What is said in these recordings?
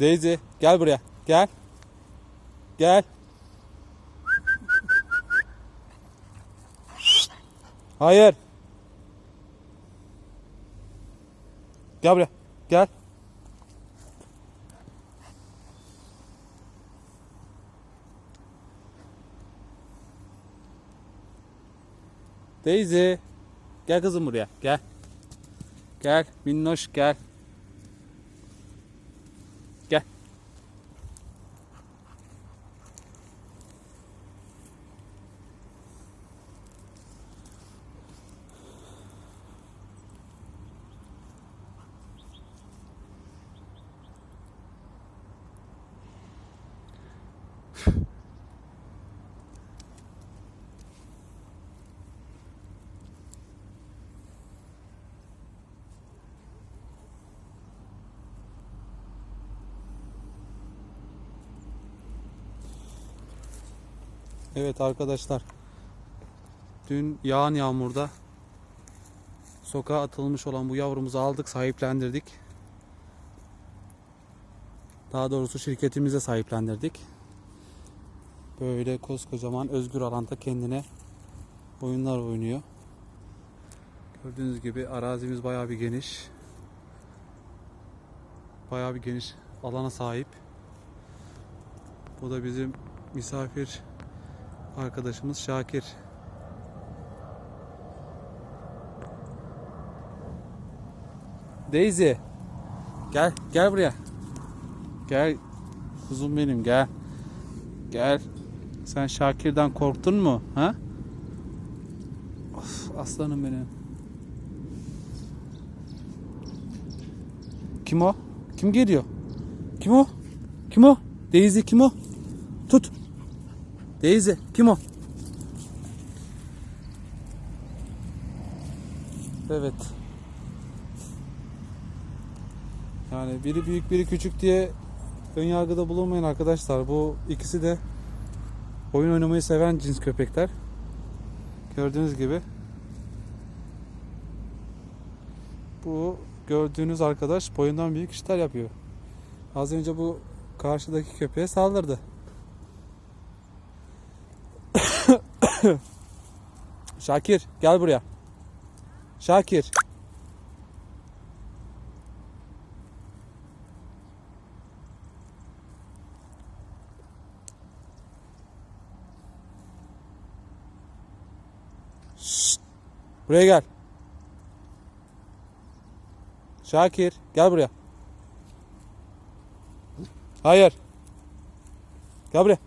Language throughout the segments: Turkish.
Daisy gel buraya. Gel. Gel. Hayır. Gel buraya. Gel. Daisy. Gel kızım buraya. Gel. Gel. Minnoş gel. Evet arkadaşlar. Dün yağan yağmurda sokağa atılmış olan bu yavrumuzu aldık, sahiplendirdik. Daha doğrusu şirketimize sahiplendirdik. Böyle koskocaman özgür alanda kendine oyunlar oynuyor. Gördüğünüz gibi arazimiz bayağı bir geniş. Bayağı bir geniş alana sahip. Bu da bizim misafir arkadaşımız Şakir. Daisy. Gel, gel buraya. Gel. Kuzum benim gel. Gel. Sen Şakir'den korktun mu? Ha? Of, aslanım benim. Kim o? Kim geliyor? Kim o? Kim o? Daisy kim o? Tut. Daisy kim o? Evet. Yani biri büyük biri küçük diye ön yargıda bulunmayın arkadaşlar. Bu ikisi de oyun oynamayı seven cins köpekler. Gördüğünüz gibi. Bu gördüğünüz arkadaş boyundan büyük işler yapıyor. Az önce bu karşıdaki köpeğe saldırdı. Şakir gel buraya. Şakir. Şşt! Buraya gel. Şakir gel buraya. Hayır. Gel buraya.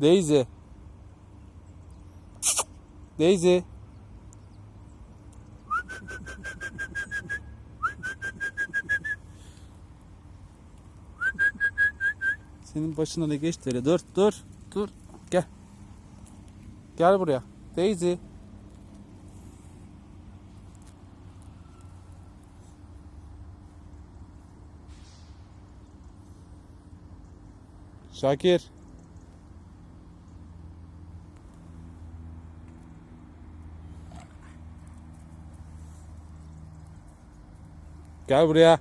Daisy. Daisy. Senin başına ne geçti öyle? Dur, dur, dur. Gel. Gel buraya. Daisy. Şakir. Gel buraya.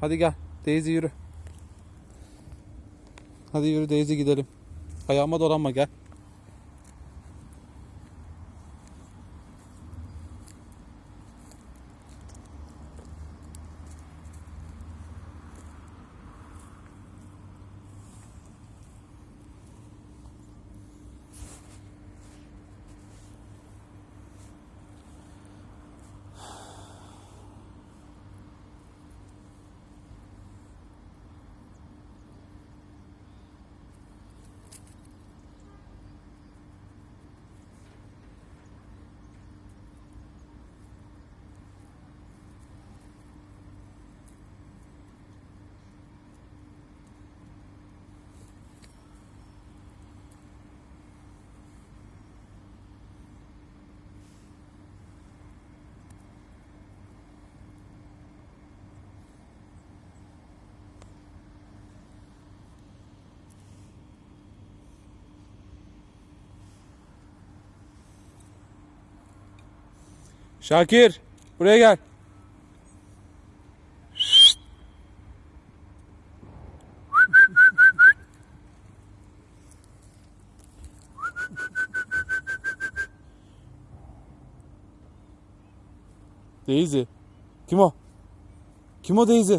Hadi gel. Daisy yürü. Hadi yürü Daisy gidelim. Ayağıma dolanma gel. Şakir buraya gel. Daisy. Kim o? Kim o Daisy?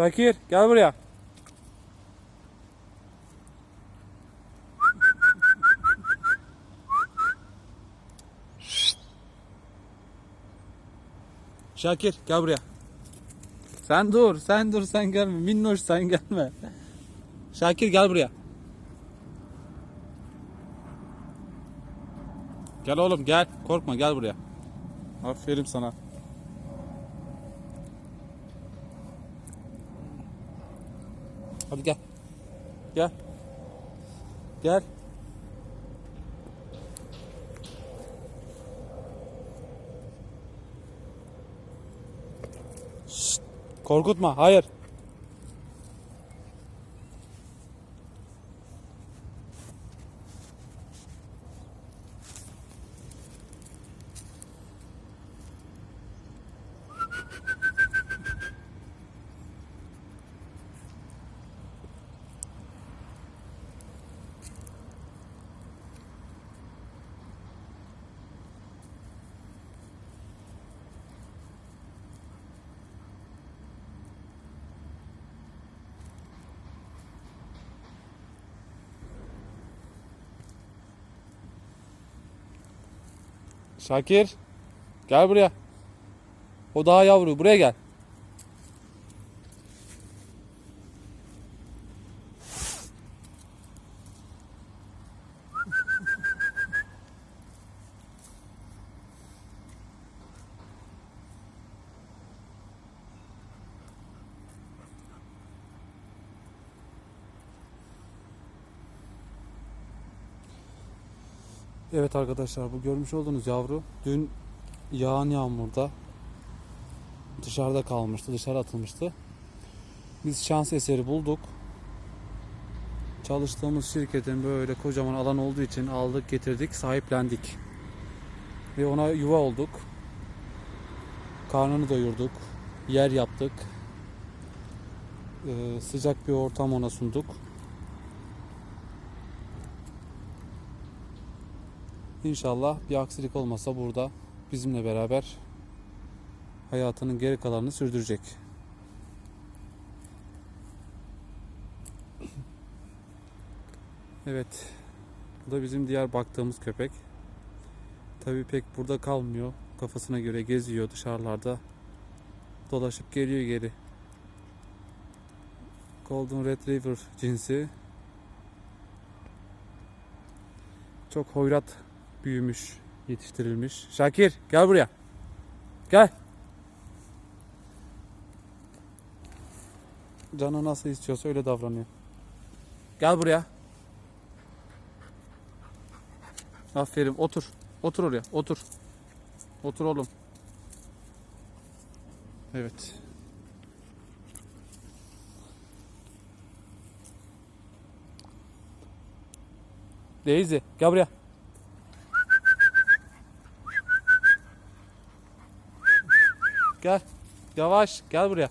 Şakir gel buraya. Şakir gel buraya. Sen dur, sen dur, sen gelme. Minnoş sen gelme. Şakir gel buraya. Gel oğlum gel. Korkma gel buraya. Aferin sana. Hadi gel. Gel. Gel. Şşt, korkutma. Hayır. Şakir. Gel buraya. O daha yavru. Buraya gel. Evet arkadaşlar bu görmüş olduğunuz yavru dün yağan yağmurda dışarıda kalmıştı, dışarı atılmıştı. Biz şans eseri bulduk. Çalıştığımız şirketin böyle kocaman alan olduğu için aldık, getirdik, sahiplendik. Ve ona yuva olduk. Karnını doyurduk, yer yaptık. Ee, sıcak bir ortam ona sunduk. İnşallah bir aksilik olmasa burada bizimle beraber hayatının geri kalanını sürdürecek. Evet. Bu da bizim diğer baktığımız köpek. Tabii pek burada kalmıyor. Kafasına göre geziyor dışarılarda. Dolaşıp geliyor geri. Golden Retriever cinsi. Çok hoyrat büyümüş, yetiştirilmiş. Şakir gel buraya. Gel. Canı nasıl istiyorsa öyle davranıyor. Gel buraya. Aferin otur. Otur oraya otur. Otur oğlum. Evet. Daisy gel buraya. Gel. Yavaş gel buraya.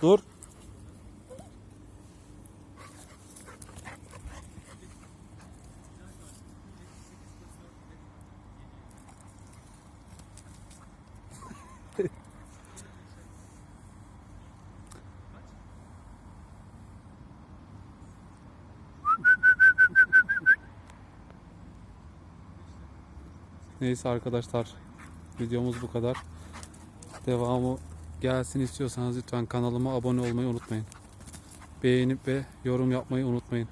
Dur. Neyse arkadaşlar videomuz bu kadar. Devamı gelsin istiyorsanız lütfen kanalıma abone olmayı unutmayın. Beğenip ve yorum yapmayı unutmayın.